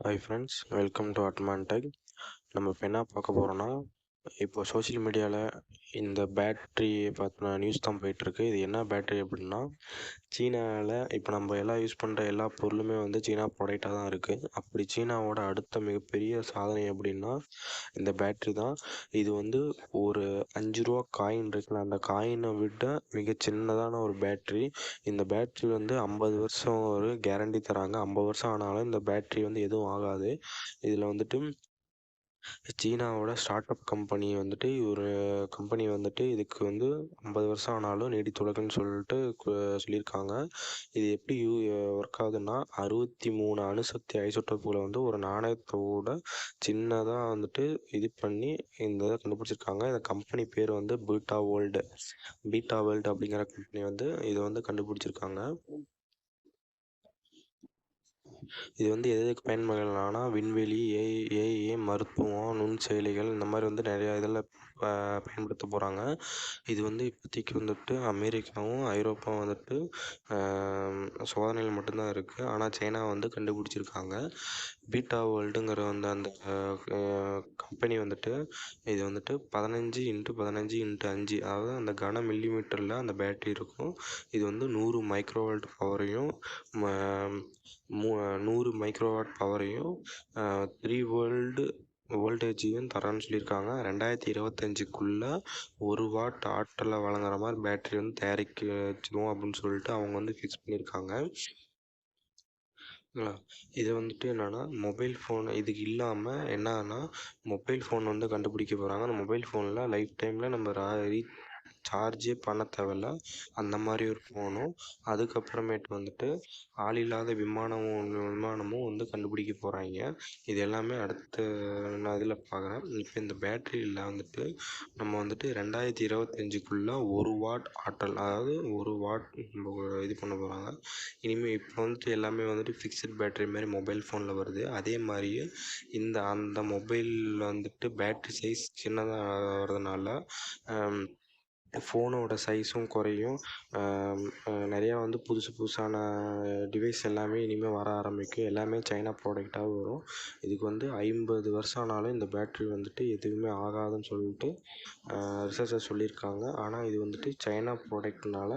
Hi friends welcome to Atman tech நம்ம இப்போ என்ன பார்க்க போகிறோன்னா இப்போ சோஷியல் மீடியாவில் இந்த பேட்ரி பார்த்தினா நியூஸ் தான் போயிட்டுருக்கு. இது என்ன பேட்ரி அப்படின்னா சீனாவில் இப்போ நம்ம எல்லாம் யூஸ் பண்ணுற எல்லா பொருளுமே வந்து சீனா ப்ராடக்டாக தான் இருக்குது அப்படி சீனாவோட அடுத்த மிகப்பெரிய சாதனை அப்படின்னா இந்த பேட்ரி தான். இது வந்து ஒரு அஞ்சு ரூபா காயின் இருக்குல்ல அந்த காயினை விட மிக சின்னதான ஒரு பேட்ரி இந்த பேட்ரி வந்து ஐம்பது வருஷம் ஒரு கேரண்டி தராங்க. ஐம்பது வருஷம் ஆனாலும் இந்த பேட்ரி வந்து எதுவும் ஆகாது. இதில் வந்துட்டு சீனாவோட ஸ்டார்ட் அப் கம்பெனி வந்துட்டு ஒரு கம்பெனி வந்துட்டு இதுக்கு வந்து ஐம்பது வருஷம் ஆனாலும் நீடித்துலகுன்னு சொல்லிட்டு சொல்லியிருக்காங்க. இது எப்படி யூ ஒர்க் ஆகுதுன்னா அறுபத்தி மூணு அணுசக்தி ஐசோட்டோப்புகளை வந்து ஒரு நாணயத்தோட சின்னதாக வந்துட்டு இது பண்ணி இந்த இதை கண்டுபிடிச்சிருக்காங்க. இந்த கம்பெனி பேர் வந்து பீட்டா வேர்ல்டு. பீட்டா வேர்ல்டு அப்படிங்கிற கம்பெனி வந்து இதை வந்து கண்டுபிடிச்சிருக்காங்க. இது வந்து எது எதுக்கு பயன்படுகிறனா விண்வெளி ஏஐ ஏஐ மருத்துவம் நுண்செயலிகள் இந்த மாதிரி வந்து நிறையா இதில் ப பயன்படுத்த போகிறாங்க இது வந்து இப்போதைக்கு வந்துட்டு அமெரிக்காவும் ஐரோப்பாவும் வந்துட்டு சோதனையில் மட்டும்தான் இருக்குது ஆனால் சைனா வந்து கண்டுபிடிச்சிருக்காங்க. பீட்டா வேர்ல்டுங்கிற அந்த அந்த கம்பெனி வந்துட்டு இது வந்துட்டு பதினஞ்சு இன்ட்டு பதினஞ்சு இன்ட்டு அஞ்சு அதாவது அந்த கன மில்லிமீட்டரில் அந்த பேட்ரி இருக்கும். இது வந்து நூறு மைக்ரோவோல்ட் பவரையும் மூ நூறு மைக்ரோவாட் பவரையும் த்ரீ வேர்ல்டு வோல்டேஜையும் தரேன்னு சொல்லியிருக்காங்க. ரெண்டாயிரத்தி இருபத்தஞ்சிக்குள்ளே ஒரு வாட் ஆற்றலை வழங்குற மாதிரி பேட்ரி வந்து தயாரிக்க வச்சிருவோம் அப்படின்னு சொல்லிட்டு அவங்க வந்து ஃபிக்ஸ் பண்ணியிருக்காங்க. இது வந்துட்டு என்னென்னா மொபைல் ஃபோன் இதுக்கு இல்லாமல் என்னன்னா மொபைல் ஃபோன் வந்து கண்டுபிடிக்க போகிறாங்க அந்த மொபைல் ஃபோனில் லைஃப் டைமில் நம்ம ரா ரீ சார்ஜே பண்ண தேவையில்ல. அந்த மாதிரி ஒரு ஃபோனும் அதுக்கப்புறமேட்டு வந்துட்டு ஆள் இல்லாத விமானமும் விமானமும் வந்து கண்டுபிடிக்க போகிறாங்க இது எல்லாமே அடுத்த நான் இதில் பார்க்குறேன் இப்போ இந்த பேட்டரியில் வந்துட்டு நம்ம வந்துட்டு ரெண்டாயிரத்தி இருபத்தஞ்சிக்குள்ளே ஒரு வாட் ஆற்றல் அதாவது ஒரு வாட் நம்ம இது பண்ண போகிறாங்க இனிமேல் இப்போ வந்துட்டு எல்லாமே வந்துட்டு ஃபிக்ஸட் பேட்டரி மாதிரி மொபைல் ஃபோனில் வருது. அதே மாதிரியே இந்த அந்த மொபைலில் வந்துட்டு பேட்ரி சைஸ் சின்னதாக வர்றதுனால ஃபோனோட சைஸும் குறையும். நிறையா வந்து புதுசு புதுசான டிவைஸ் எல்லாமே இனிமேல் வர ஆரம்பிக்கும். எல்லாமே சைனா ப்ராடக்டாக வரும். இதுக்கு வந்து ஐம்பது வருஷம் ஆனாலும் இந்த பேட்ரி வந்துட்டு எதுவுமே ஆகாதுன்னு சொல்லிட்டு ரிசர்ச்சர் சொல்லியிருக்காங்க. ஆனால் இது வந்துட்டு சைனா ப்ராடக்ட்னால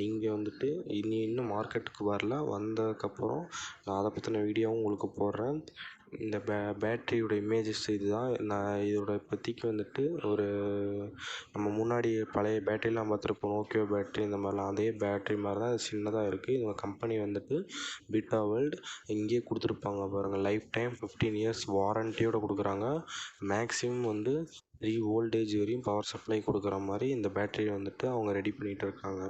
நீங்கள் வந்துட்டு இனி இன்னும் மார்க்கெட்டுக்கு வரல. வந்ததுக்கப்புறம் நான் அதை பற்றின வீடியோவும் உங்களுக்கு போடுறேன். இந்த பே பேட்ரியோட இமேஜஸ் இது தான் நான் இதோட இப்போதைக்கு வந்துட்டு ஒரு நம்ம முன்னாடி பழைய பேட்ரிலாம் பார்த்துருப்போம். நோக்கியோ பேட்ரி இந்த மாதிரிலாம். அதே பேட்ரி மாதிரி தான் இது சின்னதாக இருக்குது இந்த கம்பெனி வந்துட்டு பீட்டா வேர்ல்டு இங்கேயே கொடுத்துருப்பாங்க பாருங்கள் லைஃப் டைம் ஃபிஃப்டீன் இயர்ஸ் வாரண்டியோடு கொடுக்குறாங்க. மேக்ஸிமம் வந்து த்ரீ வோல்டேஜ் வரையும் பவர் சப்ளை கொடுக்குற மாதிரி இந்த பேட்டரி வந்துட்டு அவங்க ரெடி பண்ணிகிட்டு இருக்காங்க.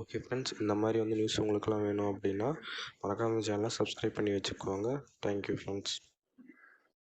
ஓகே ஃப்ரெண்ட்ஸ் இந்த மாதிரி வந்து நியூஸ் உங்களுக்குலாம் வேணும் அப்படின்னா மறக்காமல் சேனலை சப்ஸ்கிரைப் பண்ணி வச்சுக்கோங்க. Thank you friends